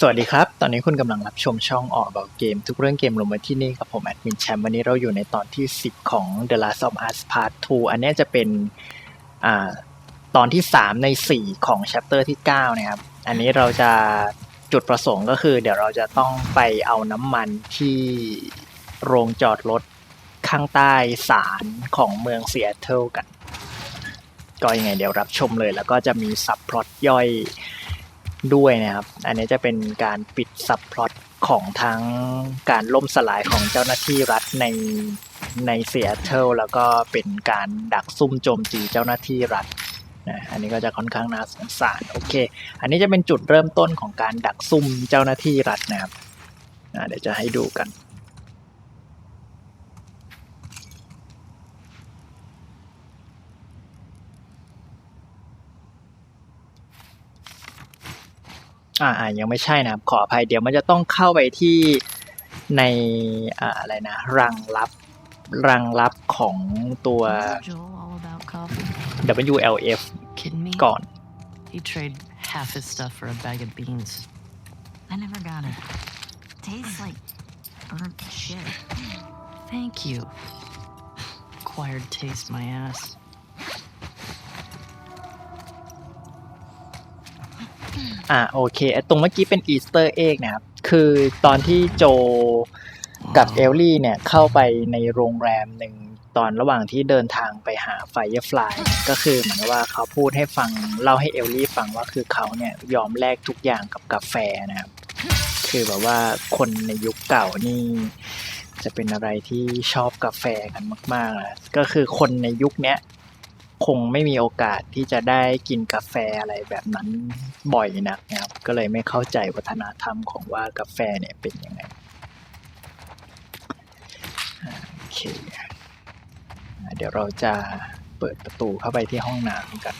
สวัสดีครับ ตอนนี้คุณกำลังรับชมช่องออกบอกเกม ทุกเรื่องเกมลงมาที่นี่กับผมแอดมินแชมป์วันนี้เราอยู่ในตอนที่ 10 ของ The Last of Us Part 2 อันนี้จะเป็นอ่าตอนที่ 3 ใน 4 ของ chapter ที่ 9 นะครับ อันนี้เราจะจุดประสงค์ก็คือ เดี๋ยวเราจะต้องไปเอาน้ำมันที่โรงจอดรถข้างใต้ศาลของเมืองเซีแอตเทิลกัน ก็ยังไงเดี๋ยวรับชมเลย แล้วก็จะมีซับพลอตย่อย ด้วยนะครับ อันนี้จะเป็นการปิดซับพลอตของทั้งการล่มสลายของเจ้าหน้าที่รัฐในในเซีแอตเทิลแล้วก็เป็นการดักซุ่มโจมตีเจ้าหน้าที่รัฐนะอันนี้ก็จะค่อนข้างน่าสงสารโอเค อันนี้จะเป็นจุดเริ่มต้นของการดักซุ่มเจ้าหน้าที่รัฐนะครับเดี๋ยวจะให้ดูกัน อ่าอ่ายังไม่ใช่นะครับขออภัยเดี๋ยวมันจะต้องเข้าไปที่ในอ่าอะไรนะ รังลับรังลับของตัว What's Joel all about coffee? WLF Kidding me? ก่อน He'd trade half his stuff for a bag of beans. I never got it. Tastes like burnt shit. Thank you. Acquired taste my ass. อ่าโอเค ตรงเมื่อกี้เป็นอีสเตอร์เอ็กนะครับ คือตอนที่โจกับเอลลี่เนี่ยเข้าไปในโรงแรมหนึ่งตอนระหว่างที่เดินทางไปหาไฟเฟลายก็คือเหมือนว่าเขาพูดให้ฟังเล่าให้เอลลี่ฟังว่าคือเขาเนี่ยยอมแลกทุกอย่างกับกาแฟนะครับ คือแบบว่าคนในยุคเก่านี่จะเป็นอะไรที่ชอบกาแฟกันมากๆนะก็คือคนในยุคเนี้ย คงไม่มีโอกาสที่จะได้กินกาแฟอะไรแบบนั้นบ่อยนักนะครับ ก็เลยไม่เข้าใจวัฒนธรรมของว่ากาแฟเนี่ยเป็นยังไงโอเคเดี๋ยวเราจะเปิดประตูเข้าไปที่ห้องน้ำกัน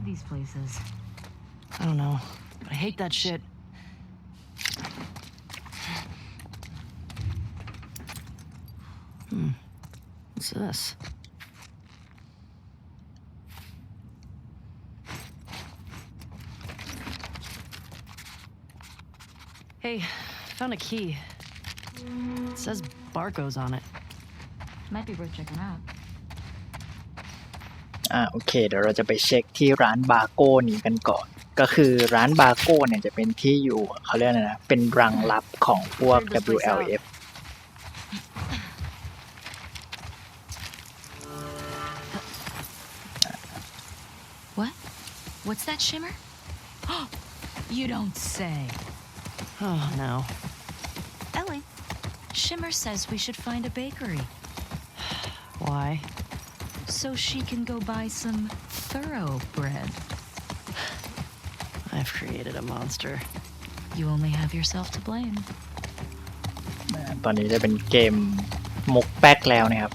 get inside these places? I don't know. But I hate that shit. Hmm. What's this? Hey, found a key. It says Barco's on it. Might be worth checking out. อ่าโอเค เดี๋ยวเราจะไปเช็คที่ร้านบาโก้นี้กันก่อน ก็คือร้านบาโก้เนี่ยจะเป็นที่อยู่เขาเรียกอะไรนะ เป็นรังลับของพวก Figured this place out. WLF What? What's that shimmer? you don't say. Oh no. Ellie, Shimmer says we should find a bakery Why? So she can go buy some thoroughbread. I've created a monster. You only have yourself to blame. อ่าตอนนี้จะเป็นเกมมุกแป๊กแล้วนะครับ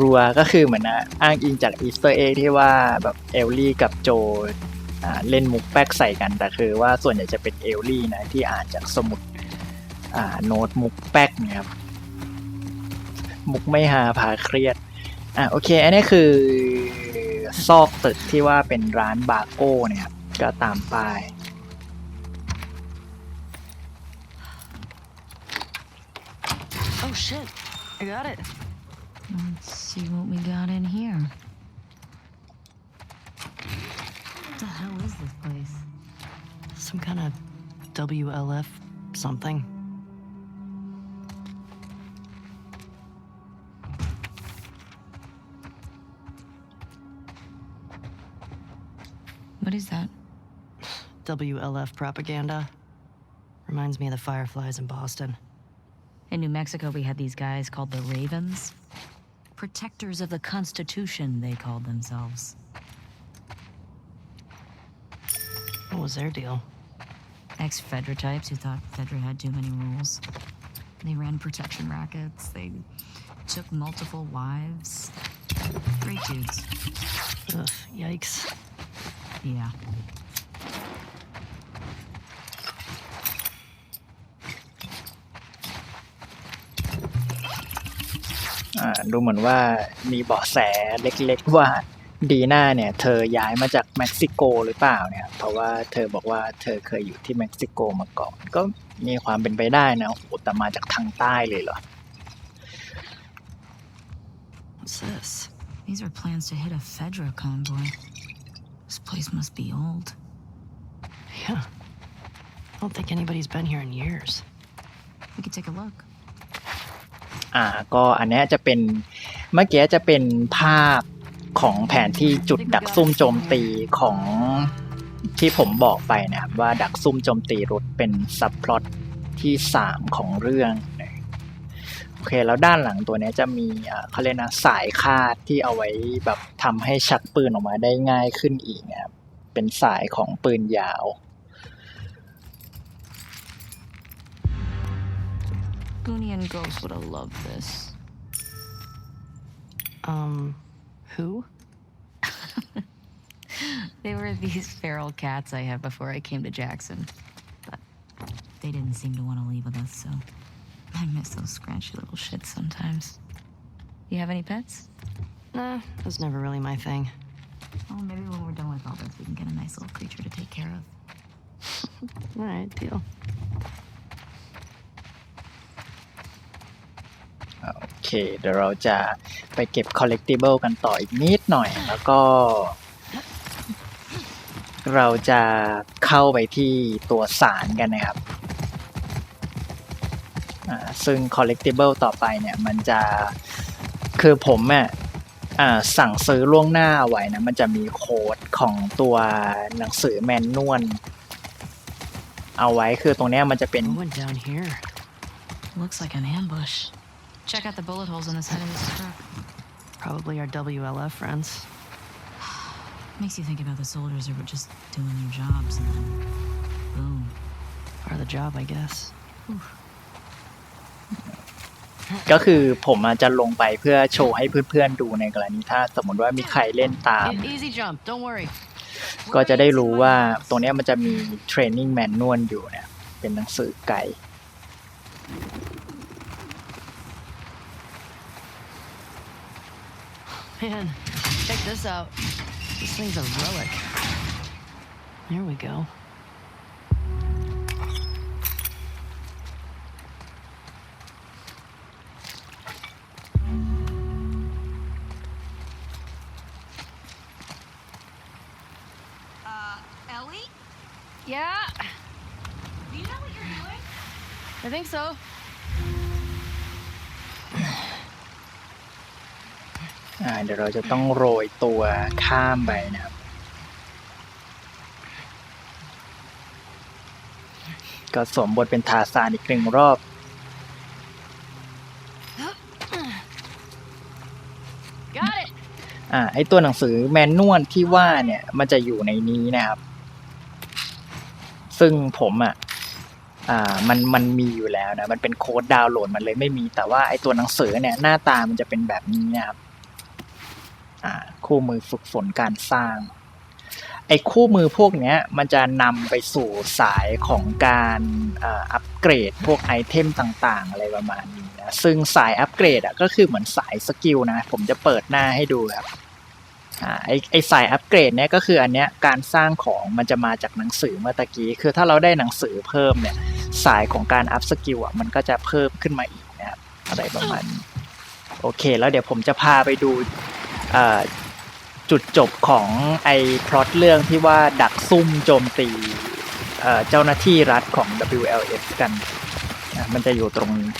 รัวๆ ก็คือเหมือนนะอ้างอิงจากอีสเตอร์เอที่ว่าแบบเอลลี่กับโจอ่าเล่นมุกแป๊กใส่กัน แต่คือว่าส่วนใหญ่จะเป็นเอลลี่นะ ที่อ่านจากสมุดอ่าโน้ตมุกแป๊กเนี่ยครับ มุกไม่หาพาเครียด อะโอเค อันนี้คือซอกตึกที่ว่าเป็นร้านบาโก้เนี่ยครับก็ตามป้าย Oh shit. I got it. Let's see what we got in here. What the hell is this place? Some kind of WLF something. What is that? WLF propaganda. Reminds me of the Fireflies in Boston. In New Mexico, we had these guys called the Ravens. Protectors of the Constitution, they called themselves. What was their deal? Ex Fedra types who thought Fedra had too many rules. They ran protection rackets, they took multiple wives. Great dudes. Ugh, Yikes. Yeah. อ่าดูเหมือนว่ามีเบาะแสเล็กๆว่าดีน่าเนี่ยเธอย้ายมาจากเม็กซิโกหรือเปล่าเนี่ย เพราะว่าเธอบอกว่าเธอเคยอยู่ที่เม็กซิโกมาก่อน ก็มีความเป็นไปได้นะโอ้โหแต่มาจากทางใต้เลยเหรอ What's this? These are plans to hit a Fedra convoy. This place must be old. Yeah. I don't think anybody's been here in years. We could take a look. อ่า ก็อันเนี้ยจะเป็นเมื่อกี้จะเป็นภาพของแผนที่จุดดักซุ่มโจมตีของที่ผมบอกไปนะครับว่าดักซุ่มโจมตีรุดเป็นซับพล็อตที่สามของเรื่องนะโอ เคแล้วด้านหลังตัวเนี้ยจะมีอ่าเขาเรียกนะสายคาดที่เอาไว้แบบทำให้ชักปืนออกมาได้ง่ายขึ้นอีกนะครับเป็นสายของปืนยาว Goonie and Ghost would have loved this. Um, who? They were these feral cats I had before I came to Jackson. But they didn't seem to want to leave with us, so I miss those scratchy little shits sometimes. You have any pets? Nah, that's never really my thing. Oh, maybe when we're done with all this, we can get a nice little creature to take care of. Alright, deal. โอเคเดี๋ยวเราจะไปเก็บ collectible กันต่ออีกนิดหน่อย แล้วก็ เราจะเข้าไปที่ตัวสารกันนะครับอ่า ซึ่ง collectible ต่อไปเนี่ยมันจะคือผมอะอ่าสั่งซื้อล่วงหน้าเอาไว้นะ มันจะมีโค้ดของตัวหนังสือแมนนวลเอาไว้คือตรงเนี้ยมันจะเป็น What went down here? Looks like an ambush. Check out the bullet holes in the side of this truck. Probably our WLF friends. Makes you think about the soldiers who were just doing their jobs and then boom. Part of the job, I guess. ก็คือผมอาจจะลงไปเพื่อโชว์ให้เพื่อนๆดูในกรณีถ้าสมมติว่ามีใครเล่นตาม E- easy jump, don't worry. ก็จะได้รู้ว่าตรงเนี้ยมันจะมีเทรนนิ่งแมนนวลอยู่เนี่ยเป็นหนังสือไกด์ Man, check this out. This thing's a relic. There we go. I think so. อ่าเดี๋ยวเราจะต้องโรยตัวข้ามไปนะครับ ก็สวมบทเป็นทาซานอีกหนึ่งรอบ Got it. อ่าไอตัวหนังสือแมนนวลที่ว่าเนี่ย มันจะอยู่ในนี้นะครับ ซึ่งผมอะ อ่ามันมันมีอยู่แล้วนะมันเป็นโค้ดดาวน์โหลดมันเลยไม่มีแต่ว่าไอตัวหนังสือเนี่ยหน้าตามันจะเป็นแบบนี้นะครับอ่าคู่มือฝึกฝนการสร้างไอ้คู่มือพวกเนี้ยมันจะนำไปสู่สายของการอ่าอัปเกรดพวกไอเทมต่างๆ อะไรประมาณนี้นะซึ่งสายอัปเกรดอะก็คือเหมือนสายสกิลนะ ผมจะเปิดหน้าให้ดูครับอ่าไอไอสายอัปเกรดเนี่ยก็คืออันเนี้ยการสร้างของมันจะมาจากหนังสือเมื่อตะกี้ คือถ้าเราได้หนังสือเพิ่มเนี่ย สายของการอัพสกิลอะมันก็จะเพิ่มขึ้นมาอีกนะครับอะไรประมาณนี้โอเค แล้วเดี๋ยวผมจะพาไปดูจุดจบของไอพล็อตเรื่องที่ว่าดักซุ่มโจมตีเจ้าหน้าที่รัฐของ WLF กันนะมันจะอยู่ตรงนี้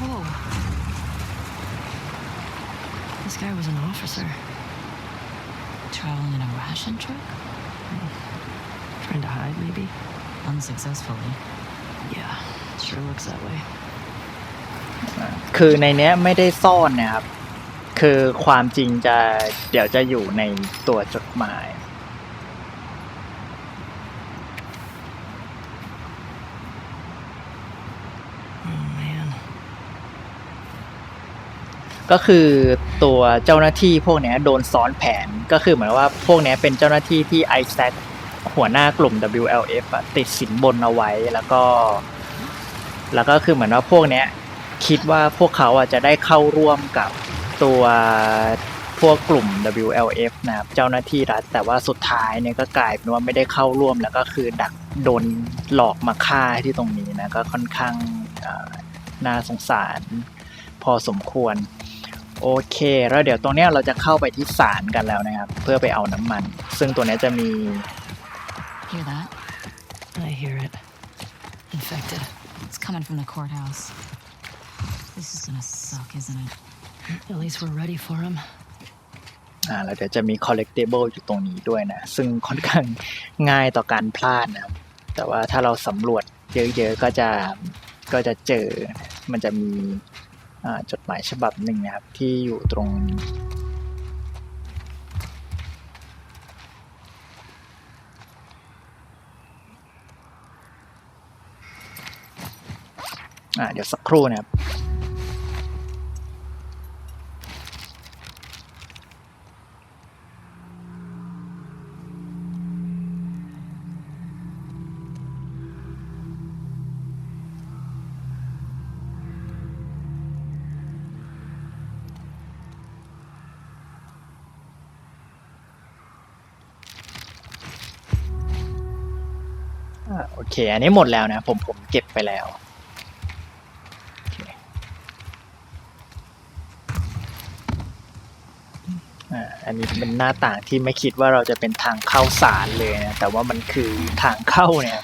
Whoa. This guy was an officer. Traveling in a ration truck? Trying to hide, maybe? Unsuccessfully. Yeah, sure looks that way. คือในเนี้ยไม่ได้ซ่อนนะครับ คือความจริงจะเดี๋ยวจะอยู่ในตัวจดหมาย ก็คือตัวเจ้าหน้าที่พวกนี้โดนซ้อนแผนก็คือเหมือนว่าพวกนี้เป็นเจ้าหน้าที่ที่ไอแซคหัวหน้ากลุ่ม WLF อะติดสินบนเอาไว้แล้วก็ แล้วก็คือเหมือนว่าพวกนี้คิดว่าพวกเขาอะจะได้เข้าร่วมกับตัวพวกกลุ่ม WLF นะครับเจ้าหน้าที่รัฐ แต่ว่าสุดท้ายเนี่ยก็กลายเป็นว่าไม่ได้เข้าร่วมแล้วก็คือดักโดนหลอกมาฆ่าที่ตรงนี้นะก็ค่อนข้างน่าสงสารพอสมควร โอเค แล้วเดี๋ยวตรงเนี้ยเราจะเข้าไปที่ศาลกันแล้วนะครับ เพื่อไปเอาน้ำมัน ซึ่งตัวเนี้ยจะมี Hear that? I hear it. Infected. It's coming from the courthouse. This is gonna suck, isn't it? At least we're ready for him. อ่าแล้วเดี๋ยวจะมี collectible อยู่ตรงนี้ด้วยนะ ซึ่งค่อนข้างง่ายต่อการพลาดนะครับ แต่ว่าถ้าเราสำรวจเยอะๆก็จะก็จะเจอ มันจะมีอ่า จดหมายฉบับหนึ่งนะครับ ที่อยู่ตรงนี้เดี๋ยวสักครู่นะครับ คอันนี้หมดแล้วนะ ผมผมเก็บไปแล้วอันนี้เป็นหน้าต่างที่ไม่คิดว่าเราจะเป็นทางเข้าศาลเลยนะ แต่ว่ามันคือทางเข้าเนี่ย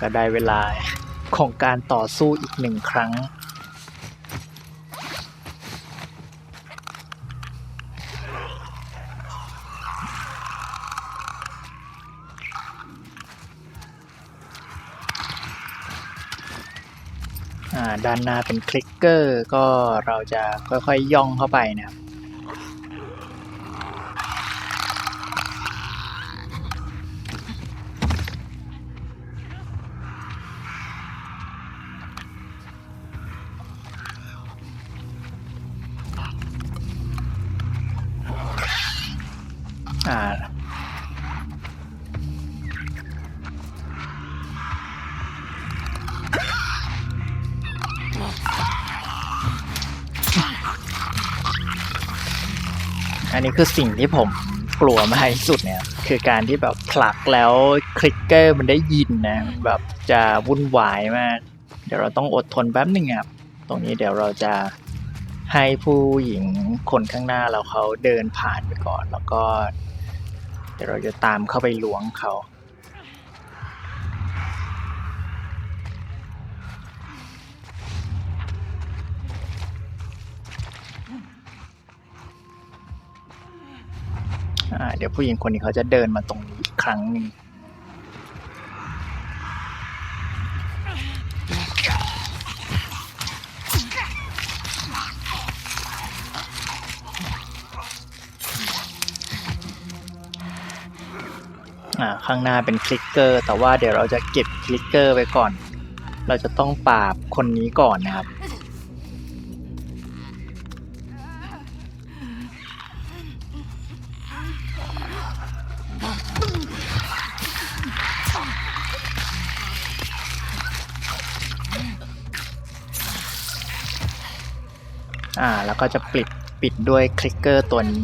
ก็ได้เวลาของการต่อสู้อีกหนึ่งครั้ง ด้านหน้าเป็นคลิกเกอร์ก็เราจะค่อยๆย่องเข้าไปนะครับ อันนี้คือสิ่งที่ผมกลัวมากที่สุดเนี่ยคือการที่แบบผลักแล้วคลิกเกอร์มันได้ยินนะแบบจะวุ่นวายมาก เดี๋ยวเราต้องอดทนแป๊บหนึ่งครับตรงนี้เดี๋ยวเราจะให้ผู้หญิงคนข้างหน้าเราเขาเดินผ่านไปก่อน แล้วก็ เดี๋ยวเราจะตามเข้าไปล้วงเขา เดี๋ยวผู้หญิงคนนี้เขาจะเดินมาตรงนี้อีกครั้งหนึ่งข้างหน้าเป็นคลิกเกอร์ แต่ว่าเดี๋ยวเราจะเก็บคลิกเกอร์ไว้ก่อน เราจะต้องปราบคนนี้ก่อนนะครับ อ่า แล้วก็จะปิดปิดด้วยคลิกเกอร์ตัวนี้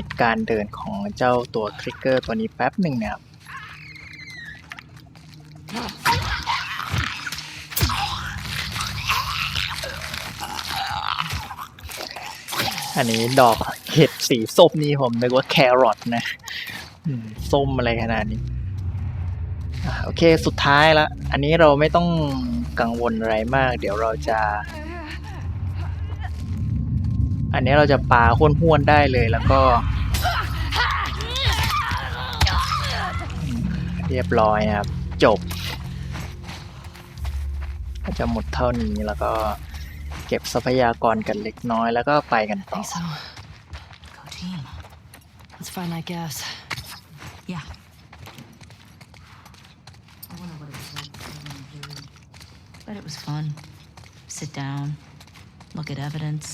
ิดการเดินของเจ้าตัวคลิกเกอร์ตัวนี้แป๊บหนึ่งนะครับอันนี้ดอกเห็ดสีส้มนี่ผมนึกว่าแครอทนะส้มอะไรขนาดนี้โอเคสุดท้ายละ อันนี้เราไม่ต้องกังวลอะไรมาก เดี๋ยวเราจะ อันนี้เราจะปาห้วนๆได้เลยแล้วก็เรียบร้อยนะครับ จบ ก็จะหมดเท่านี้แล้วก็เก็บทรัพยากรกันเล็กน้อยแล้วก็ไปกันต่อ think so. Go team. Let's find that gas. Yeah. I wonder what it was like living in Dewey. But it was fun. Sit down, look at evidence.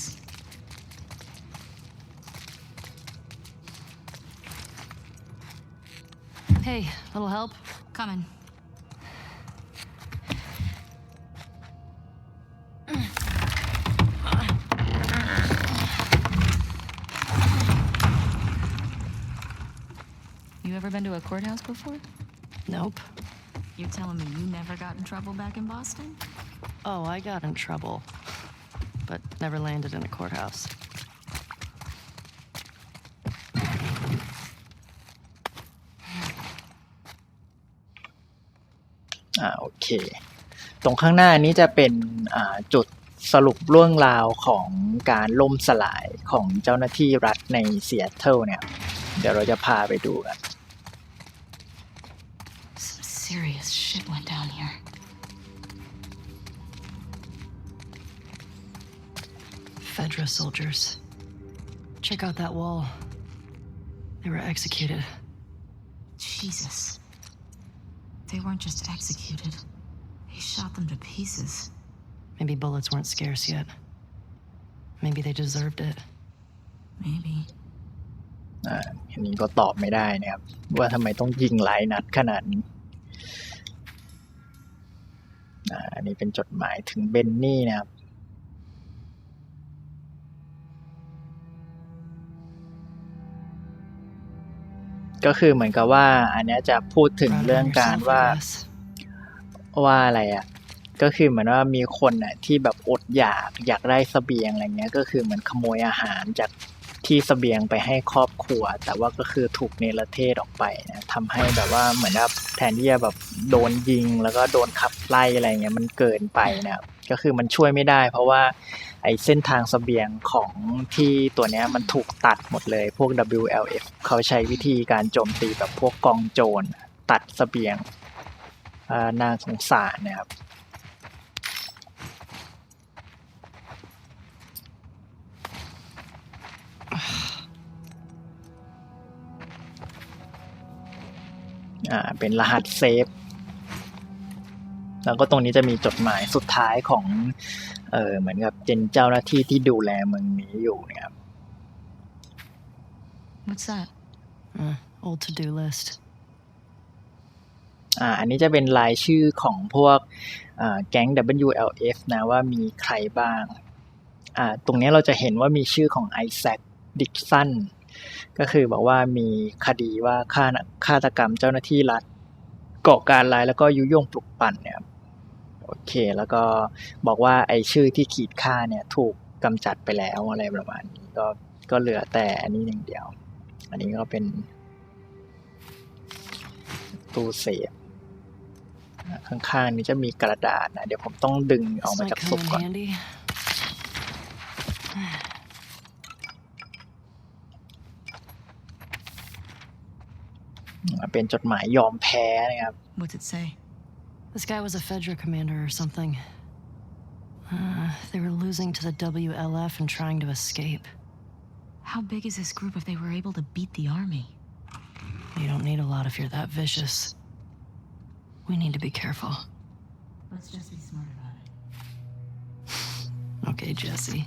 Hey, little help? Coming. You ever been to a courthouse before? Nope. You're telling me you never got in trouble back in Boston? Oh, I got in trouble, but never landed in a courthouse. เค ตรงข้างหน้านี้จะเป็นอ่าจุดสรุปเรื่องราวของการล่มสลายของเจ้าหน้าที่รัฐในเซียเทิลเนี่ย เดี๋ยวเราจะพาไปดูกัน Some serious shit went down here. Fedra soldiers. Check out that wall. They were executed. Jesus. They weren't just executed. They shot them to pieces. Maybe bullets weren't scarce yet. Maybe they deserved it. Maybe. อ่าอันนี้ก็ตอบไม่ได้นะครับ ว่าทำไมต้องยิงหลายนัดขนาดนี้อ่าอันนี้เป็นจดหมายถึงเบนนี่นะครับ ก็คือเหมือนกับว่า อันเนี้ยจะพูดถึง Proud เรื่อง of การ yourself, ว่า I guess. ว่าอะไรอะก็คือเหมือนว่ามีคนอะที่แบบอดอยากอยากได้เสบียงอะไรเงี้ย ก็คือเหมือนขโมยอาหารจากที่เสบียงไปให้ครอบครัว แต่ว่าก็คือถูกเนรเทศออกไปนะทำให้แบบว่าเหมือนว่าแทนที่จะแบบโดนยิง แล้วก็โดนขับไล่อะไรเงี้ยมันเกินไปนะก็คือมันช่วยไม่ได้ เพราะว่าไอ้เส้นทางเสบียงของที่ตัวเนี้ยมันถูกตัดหมดเลยพวก WLF เขาใช้วิธีการโจมตีแบบพวกกองโจรตัดเสบียง อ่าน่าสงสารนะครับอ่าเป็นรหัสเซฟ แล้วก็ตรงนี้จะมีจดหมายสุดท้ายของ เออเหมือนกับเป็นเจ้าหน้าที่ที่ดูแลเมืองนี้อยู่เนะครับ What's that? Uh, old to-do list. อ่าอันนี้จะเป็นรายชื่อของพวกอ่าแก๊ง WLF นะว่ามีใครบ้างอ่าตรงนี้เราจะเห็นว่ามีชื่อของไอแซคดิกสันก็คือบอกว่ามีคดีว่าฆาฆาตกรรมเจ้าหน้าที่รัฐก่อการร้ายแล้วก็ยุยงปลุกปั่นเนี่ยโอเค แล้วก็บอกว่าไอชื่อที่ขีดค่าเนี่ยถูกกำจัดไปแล้วอะไรประมาณนี้ก็ก็เหลือแต่อันนี้อย่างเดียว อันนี้ก็เป็นตู้เซฟ ข้างๆนี้จะมีกระดาษนะเดี๋ยวผมต้องดึงออก This มา might จากศ come พ in ก่อน handy. เป็นจดหมายยอมแพ้นะครับ What's it say? This guy was a Fedra commander or something. Uh, they were losing to the WLF and trying to escape. How big is this group if they were able to beat the army? You don't need a lot if you're that vicious. We need to be careful. Let's just be smart about it. Okay, Jesse.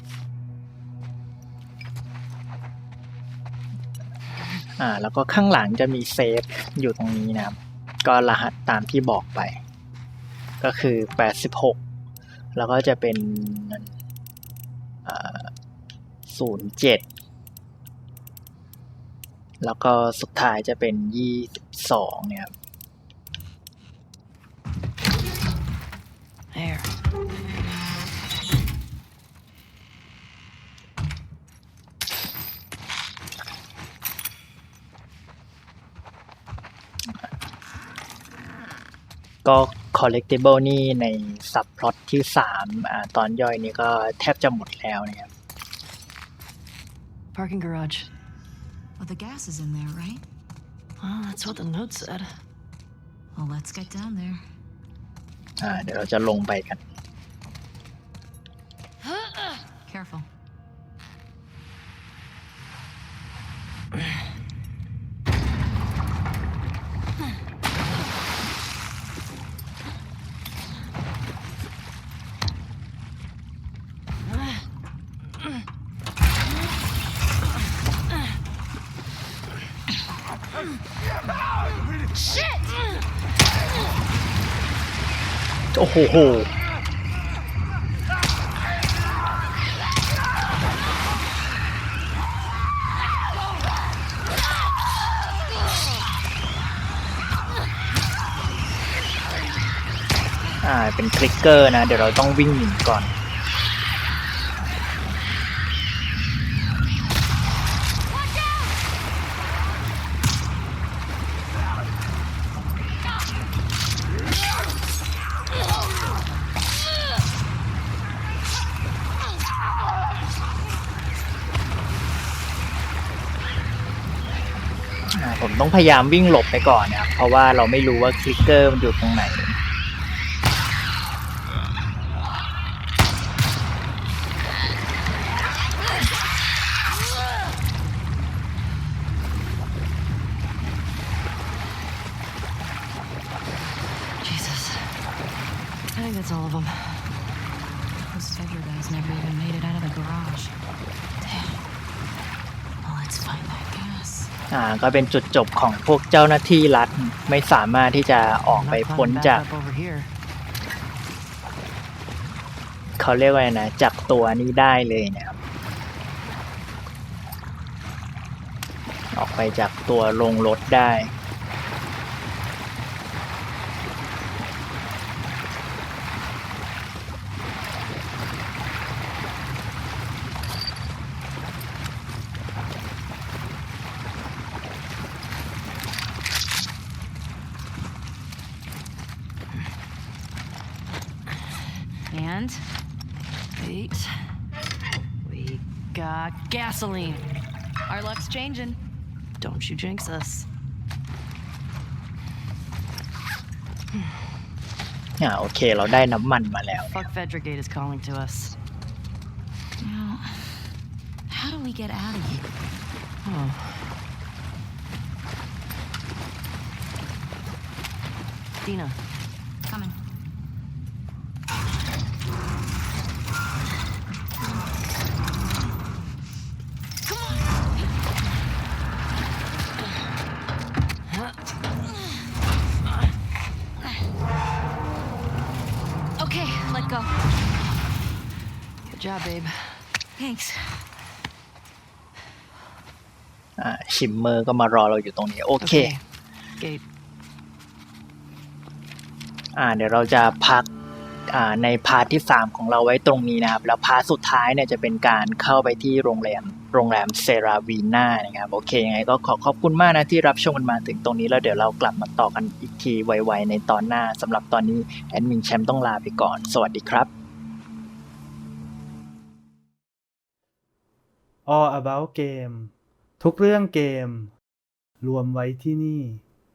อ่า แล้วก็ข้างหลังจะมีเซฟอยู่ตรงนี้นะครับ ก็รหัสตามที่บอกไป ก็คือ 86 แล้วก็จะเป็นอ่า07แล้วก็สุดท้ายจะเป็น22เนี่ย ก็ collectible นี่ในซับพล็อตที่3อ่าตอนย่อยนี้ก็แทบจะหมดแล้วนะครับ Parking garage. Well, the gas is in there, right? Oh, that's what the note said. Well, let's get down there. อ่าเดี๋ยวเราจะลงไปกัน Careful. Shit! โอ้โหโหอ่าเป็นคลิกเกอร์นะ เดี๋ยวเราต้องวิ่งหนีก่อน ต้องพยายามวิ่งหลบไปก่อนนะครับ เพราะว่าเราไม่รู้ว่าคลิกเกอร์มันอยู่ตรงไหน Jesus. I think that's all of them. Those Fedra guys never even made it out of the garage. Damn. Well, let's find that gas. อ่าก็เป็นจุดจบของพวกเจ้าหน้าที่รัฐไม่สามารถที่จะออกไป Not พ้น climbing จาก back up over here. เขาเรียกว่าไงนะจากตัวนี้ได้เลยนะครับออกไปจากตัวลงรถได้ And Wait. We got gasoline. our luck's changing. Don't you jinx us. อ่า โอเค เราได้น้ำมันมาแล้ว Fuck Fedragate is calling to us. Now, how do we get out of here? Oh. Dina, go. good job, babe. Thanks. อ่าชิมเมอร์ก็มารอเราอยู่ตรงนี้ โอเค Gate. อ่าเดี๋ยวเราจะพักอ่าในพาร์ทที่ 3 ของเราไว้ตรงนี้นะครับ แล้วพาร์ทสุดท้ายเนี่ยจะเป็นการเข้าไปที่โรงแรม โรงแรมเซราวีนานะครับโอเคยังไงก็ขอขอบคุณมากนะที่รับชมกันมาถึงตรงนี้แล้วเดี๋ยวเรากลับมาต่อกันอีกทีไวๆในตอนหน้าสำหรับตอนนี้แอดมินแชมป์ต้องลาไปก่อน สวัสดีครับ All About Game ทุกเรื่องเกม รวมไว้ที่นี่